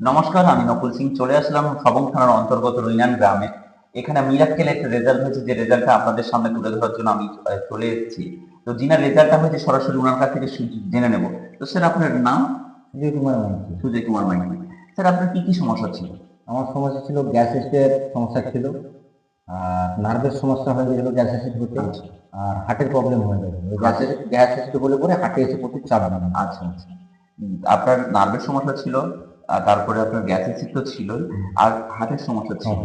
নমস্কার আমি নকুল সিং চলে আসলাম সবং থানার অন্তর্গত রৈনান গ্রামে। এখানে মিরাক্কেল একটা রেজাল্ট হয়েছে যে রেজাল্টটা আপনাদের সামনে তুলে ধরার জন্য আমি চলে এসেছি। তো যিনার রেজাল্টটা হয়েছে সরাসরি ওনার কাছ থেকে জেনে নেব। তো স্যার আপনার নাম? সুজয় কুমার মাইতি। সুজয় কুমার মাইতি। স্যার আপনার কি কি সমস্যা ছিল? আমার সমস্যা ছিল গ্যাস অ্যাসিডের সমস্যা ছিল আর নার্ভের সমস্যা হয়ে গেছিল গ্যাস অ্যাসিড হতে আর হার্টের প্রবলেম হয়ে গেছিল। গ্যাস গ্যাস অ্যাসিড বলে পরে হার্টে এসে প্রচুর চাপ আচ্ছা আচ্ছা। আপনার নার্ভের সমস্যা ছিল? তারপরে আপনার গ্যাস অ্যাসিড তো ছিলই আর হার্টের সমস্যা ছিল।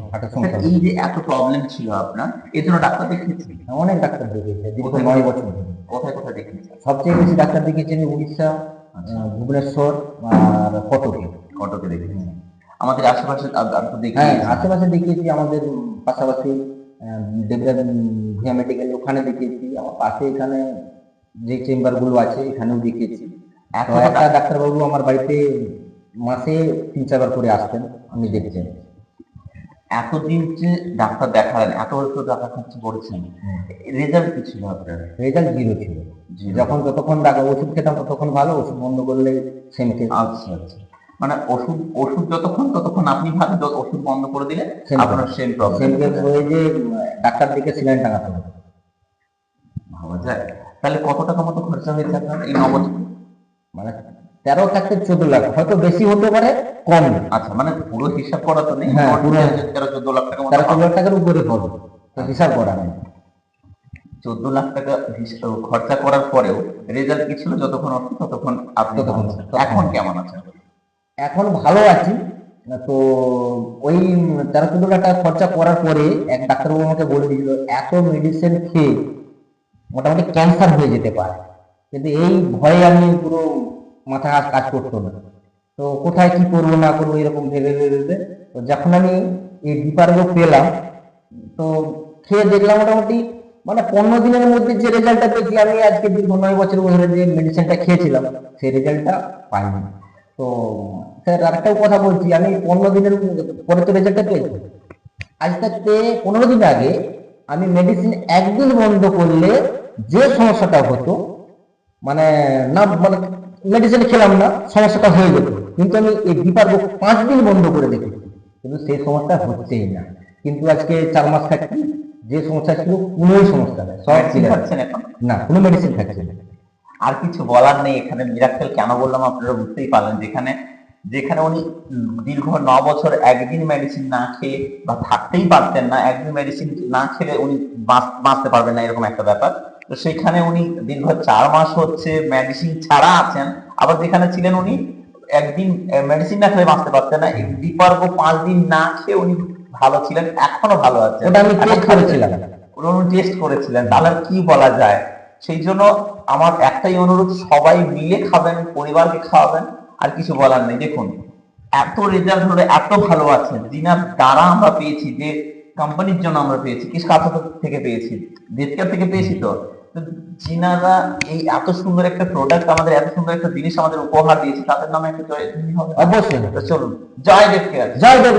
এই যে এত প্রবলেম ছিল আপনার এর জন্য ডাক্তার দেখিয়েছি অনেক ডাক্তার দেখিয়েছে দীর্ঘ কোথায়? নয় বছর ধরে। কোথায় কোথায় দেখিয়েছি সবচেয়ে বেশি ডাক্তার দেখিয়েছি আমি উড়িষ্যা ভুবনেশ্বর আর কটকে। কটকে দেখিয়েছি আমাদের আশেপাশে হ্যাঁ আশেপাশে দেখিয়েছি আমাদের পাশাপাশি ভিয়া মেডিকেল ওখানে দেখিয়েছি। আমার পাশে এখানে যে চেম্বারগুলো আছে এখানেও দেখিয়েছি। একটা ডাক্তারবাবু আমার বাড়িতে মাসে তিন চারবার করে আসতেন আমি দেখছেন এতদিন যে ডাক্তার দেখালেন এত তো টাকা খরচ করেছেন রেজাল্ট কি ছিল আপনার? রেজাল্ট জিরো ছিল। যখন যতক্ষণ ডাক্তার ওষুধ খেতাম ততক্ষণ ভালো ওষুধ বন্ধ করলে সেম কেস আচ্ছা আচ্ছা। মানে ওষুধ ওষুধ যতক্ষণ ততক্ষণ আপনি যত ওষুধ বন্ধ করে দিলে আপনার সেম প্রবলেম সেম কেস হয়ে যে ডাক্তার দিকে সিলাইন টাঙাতে হবে। ভাবা যায়। তাহলে কত টাকা মতো খরচা হয়েছে আপনার এই নবছর মানে তেরো থাকতে চোদ্দ লাখ। হয়তো বেশি হতে পারে কম। আচ্ছা মানে পুরো হিসাব করা তো নেই। হ্যাঁ, পুরো- তেরো চোদ্দ লাখ টাকা তেরো চোদ্দ লাখ টাকার উপরে তো হিসাব করা নেই। চোদ্দ লাখ টাকা খরচা করার পরেও রেজাল্ট কি ছিল? যতক্ষণ অর্থ ততক্ষণ আপনি। এখন কেমন আছেন? এখন ভালো আছি। তো ওই তেরো চোদ্দ লাখ টাকা খরচা করার পরে এক ডাক্তারবাবু আমাকে বলে দিল এত মেডিসিন খেয়ে মোটামুটি ক্যান্সার হয়ে যেতে পারে। কিন্তু এই ভয়ে আমি পুরো মাথা হাত কাজ করতো না। তো কোথায় কি করব না করব এরকম ভেবে ভেবে তো যখন আমি এই ডিপারগুলো পেলাম, তো খেয়ে দেখলাম মোটামুটি মানে পনেরো দিনের মধ্যে যে রেজাল্টটা পেয়েছি, আমি আজকে দীর্ঘ নয় বছর ধরে যে মেডিসিনটা খেয়েছিলাম, সেই রেজাল্টটা পাইনি। তো স্যার আরেকটাও কথা বলছি, আমি পনেরো দিনের পরে তো রেজাল্টটা পেয়েছি। আজ থাকতে পনেরো দিন আগে আমি মেডিসিন একদিন বন্ধ করলে যে সমস্যাটা হতো মানে না মানে মেডিসিন খেলাম না সমস্যাটা হয়ে যেত কিন্তু আমি এই ডিপার্গো পাঁচ দিন বন্ধ করে দেখেছি কিন্তু সেই সমস্যা হচ্ছেই না। কিন্তু আজকে চার মাস থাকছি যে সমস্যা ছিল কোনোই সমস্যা নেই সব না কোনো মেডিসিন খাচ্ছি না। আর কিছু বলার নেই এখানে মিরাক্কেল কেন বললাম আপনারা বুঝতেই পারলেন যেখানে যেখানে উনি দীর্ঘ ন বছর একদিন মেডিসিন না খেয়ে বা থাকতেই পারতেন না একদিন মেডিসিন না খেলে উনি বাঁচ- বাঁচতে পারবেন না এরকম একটা ব্যাপার। তো সেখানে উনি দীর্ঘ চার মাস হচ্ছে মেডিসিন ছাড়া আছেন। আবার যেখানে ছিলেন উনি একদিন মেডিসিন না খেলে বাঁচতে পারতেন না। এই দীপার্গ পাঁচ দিন না খেয়ে উনি ভালো ছিলেন এখনও ভালো আছেন। ওটা আমি টেস্ট করেছিলাম। উনি টেস্ট করেছিলেন। তাহলে কি বলা যায়? সেই জন্য আমার একটাই অনুরোধ সবাই মিলে খাবেন পরিবারকে খাওয়াবেন আর কিছু বলার নেই। দেখুন এত রেজাল্ট হলে এত ভালো আছে দিনার দ্বারা আমরা পেয়েছি যে কোম্পানির জন্য আমরা পেয়েছি কি কাথা থেকে পেয়েছি? দেশকার থেকে পেয়েছি তো? তো যিনারা এই এত সুন্দর একটা প্রোডাক্ট আমাদের এত সুন্দর একটা জিনিস আমাদের উপহার দিয়েছে তাদের নামে একটা জয় হবে অবশ্যই। তো চলুন জয় দেবকে জয় দেব